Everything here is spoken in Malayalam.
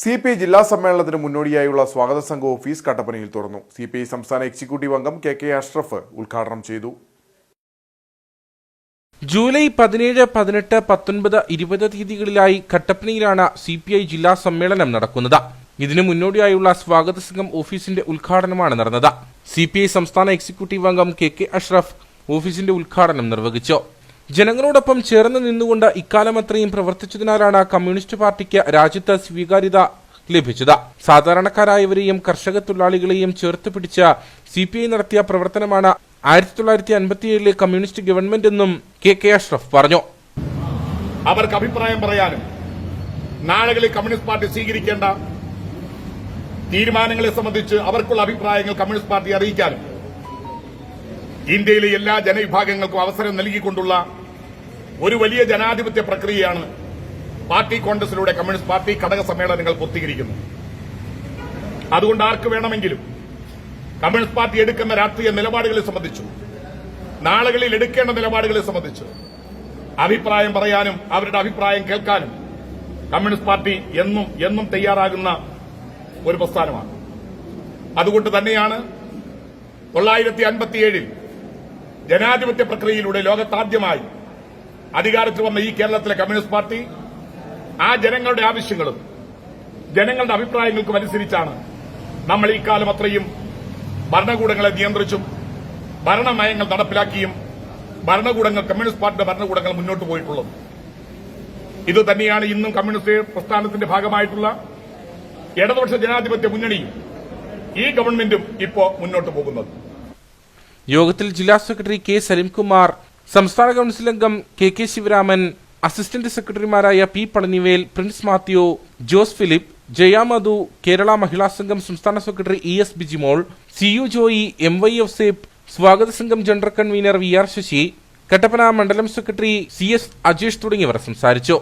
സി പി ഐ ജില്ലാ സമ്മേളനത്തിന് മുന്നോടിയായുള്ള സ്വാഗത സംഘം ഓഫീസ് കട്ടപ്പനയിൽ തുറന്നു. സി പി ഐ സംസ്ഥാന എക്സിക്യൂട്ടീവ് അംഗം കെ കെ അഷ്റഫ് ഉദ്ഘാടനം ചെയ്തു. ജൂലൈ പതിനേഴ് പതിനെട്ട് പത്തൊൻപത് ഇരുപത് തീയതികളിലായി കട്ടപ്പനയിലാണ് സി പി ഐ ജില്ലാ സമ്മേളനം നടക്കുന്നത്. ഇതിനു മുന്നോടിയായുള്ള സ്വാഗത സംഘം ഓഫീസിന്റെ ഉദ്ഘാടനമാണ് നടന്നത്. സി പി ഐ സംസ്ഥാന എക്സിക്യൂട്ടീവ് അംഗം കെ കെ അഷ്റഫ് ഓഫീസിന്റെ ഉദ്ഘാടനം നിർവഹിച്ചു. ജനങ്ങളോടൊപ്പം ചേർന്ന് നിന്നുകൊണ്ട് ഇക്കാലം അത്രയും പ്രവർത്തിച്ചതിനാലാണ് കമ്മ്യൂണിസ്റ്റ് പാർട്ടിക്ക് രാജ്യത്ത് സ്വീകാര്യത ലഭിച്ചത്. സാധാരണക്കാരായവരെയും കർഷക തൊഴിലാളികളെയും ചേർത്ത് പിടിച്ച സി പി ഐ നടത്തിയ പ്രവർത്തനമാണ് ആയിരത്തി തൊള്ളായിരത്തി അൻപത്തിയേഴിലെ കമ്മ്യൂണിസ്റ്റ് ഗവൺമെന്റ് എന്നും കെ കെ അഷ്റഫ് പറഞ്ഞു. അവർക്ക് അഭിപ്രായം പറയാനും നാളുകളിൽ കമ്മ്യൂണിസ്റ്റ് പാർട്ടി സ്വീകരിക്കേണ്ട തീരുമാനങ്ങളെ സംബന്ധിച്ച് അവർക്കുള്ള അഭിപ്രായങ്ങൾ കമ്മ്യൂണിസ്റ്റ് പാർട്ടി അറിയിക്കാനും ഇന്ത്യയിലെ എല്ലാ ജനവിഭാഗങ്ങൾക്കും അവസരം നൽകിക്കൊണ്ടുള്ള ഒരു വലിയ ജനാധിപത്യ പ്രക്രിയയാണ് പാർട്ടി കോൺഗ്രസിലൂടെ കമ്മ്യൂണിസ്റ്റ് പാർട്ടി ഘടക സമ്മേളനങ്ങൾ പൂർത്തീകരിക്കുന്നത് അതുകൊണ്ട് ആർക്ക് വേണമെങ്കിലും കമ്മ്യൂണിസ്റ്റ് പാർട്ടി എടുക്കുന്ന രാഷ്ട്രീയ നിലപാടുകളെ സംബന്ധിച്ചു നാളുകളിൽ എടുക്കേണ്ട നിലപാടുകളെ സംബന്ധിച്ചു അഭിപ്രായം പറയാനും അവരുടെ അഭിപ്രായം കേൾക്കാനും കമ്മ്യൂണിസ്റ്റ് പാർട്ടി എന്നും എന്നും തയ്യാറാകുന്ന ഒരു പ്രസ്ഥാനമാണ്. അതുകൊണ്ട് തന്നെയാണ് തൊള്ളായിരത്തി അൻപത്തിയേഴിൽ ജനാധിപത്യ പ്രക്രിയയിലൂടെ ലോകത്താദ്യമായി അധികാരത്തിൽ വന്ന ഈ കേരളത്തിലെ കമ്മ്യൂണിസ്റ്റ് പാർട്ടി ആ ജനങ്ങളുടെ ആവശ്യങ്ങളും ജനങ്ങളുടെ അഭിപ്രായങ്ങൾക്കും അനുസരിച്ചാണ് നമ്മൾ ഈ കാലം അത്രയും ഭരണകൂടങ്ങളെ നിയന്ത്രിച്ചും ഭരണനയങ്ങൾ നടപ്പിലാക്കിയും ഭരണകൂടങ്ങൾ കമ്മ്യൂണിസ്റ്റ് പാർട്ടിയുടെ ഭരണകൂടങ്ങൾ മുന്നോട്ട് പോയിട്ടുള്ളത്. ഇത് തന്നെയാണ് ഇന്നും കമ്മ്യൂണിസ്റ്റ് പ്രസ്ഥാനത്തിന്റെ ഭാഗമായിട്ടുള്ള ഇടതുപക്ഷ ജനാധിപത്യ മുന്നണിയും ഈ ഗവൺമെന്റും ഇപ്പോ മുന്നോട്ട് പോകുന്നത്. യോഗത്തിൽ ജില്ലാ സെക്രട്ടറി കെ സലീംകുമാർ സംസ്ഥാന കൌൺസിൽ അംഗം കെ കെ ശിവരാമൻ അസിസ്റ്റന്റ് സെക്രട്ടറിമാരായ പി പളനിവേൽ പ്രിൻസ് മാത്യു ജോസ് ഫിലിപ്പ് ജയാമധു കേരള മഹിളാ സംഘം സംസ്ഥാന secretary E S Bijimol C U Joy M Y F Sepp സ്വാഗത സംഘം general convener V R Sasi Kattappana മണ്ഡലം സെക്രട്ടറി സി എസ് അജേഷ് തുടങ്ങിയവർ സംസാരിച്ചു.